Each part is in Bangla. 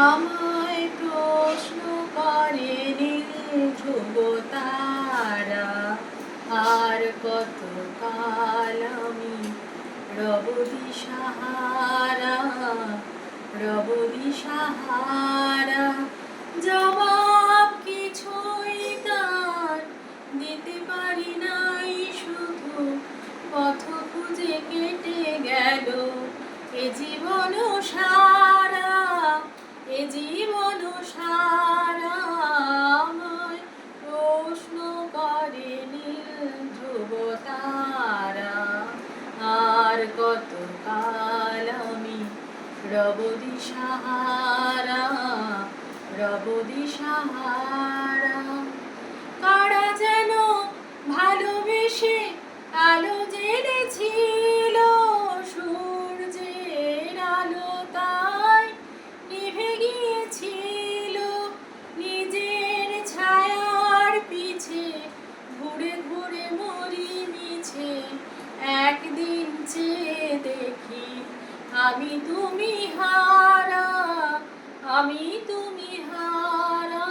আমায় প্রশ্ন করে ধ্রুব তারা, আর কত কাল আমি রবদি সাহারা রবদি সাহারা জবাব কিছুই তার দিতে পারি নাই, শুধু পথ খুঁজে কেটে গেল, এ জীবন সারা রবদি দিশাহারা রব দিশাহারা কারা যেন ভালোবেসে আলো জেনেছিল আমি তুমি হারা, আমি তুমি হারা,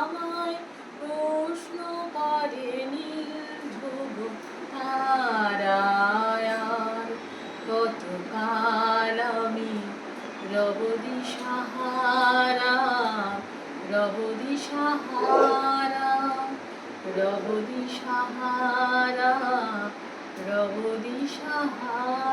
আমায় প্রশ্ন করে ধ্রুব তারায়ার কত কাল আমি রবদি সাহারা রবদি সাহারা রবদি সাহারা রবদি সাহারা।